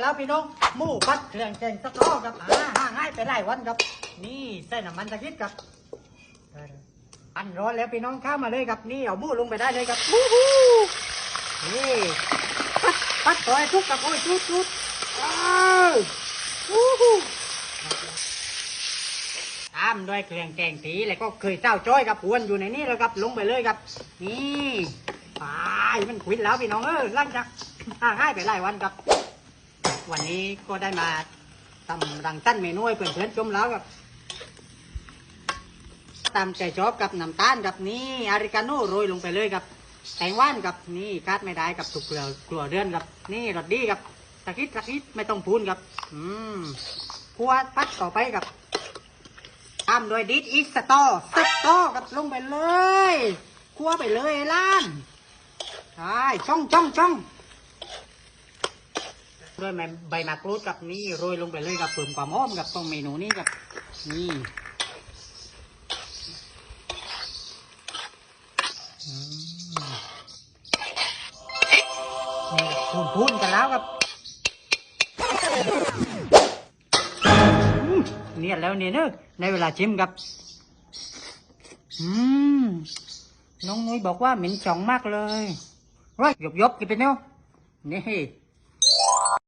แล้วพี่น้องหมูปัดเครื่องแกงสะกอครับอ่าห่างง่ายไปหลายวันครับ นี่ใส่น้ำมันตะกิดครับอันร้อนแล้วพี่น้องข้ามมาเลยครับนี่เอาหมูลงไปได้เลยครับวู้ฮู้นี่ปัดปัดต่อยทุกกับโอ้ยชุดชุดอ้าววู้ฮู้ตามด้วยเครื่องแกงสีแล้วก็เคยเจ้าจ้อยกับวนอยู่ในนี้แล้วครับลงไปเลยครับ นี่ไปมันขวิดแล้วพี่น้องเออหลังจากห่างง่ายไปหลายวันครับ วันนี้ก็ได้มาทำรังตั้นเมนูให้เพื่อนๆชมแล้วครับตามใจชอบกับน้ำตาลกับนี่อาริกาโน่โรยลงไปเลยครับแตงว่านกับนี่คาดไม่ได้กับสุกเกลือเกลือเดือนกับนี่รสดีกับตะกิดตะกิดไม่ต้องพูนครับ อืมคั่วพัดต่อไปกับตามด้วยดิสอิสตอสตอกับลงไปเลยคั่วไปเลยไอ้ล้านใช่ช่องช่องช่อง ด้วยใบมะกรูดกับนี่โรยลงไปเลยกับเพิ่มความหอมกับตรงเมนูนี้กับนี่นี่พูนพูนกันแล้วครับเนี่ยแล้วเนี่ยเนอะในเวลาชิมครับอืมน้องนุ้ยบอกว่าเหม็นจ่องมากเลยร้อยหยบๆกินไปเนาะนี่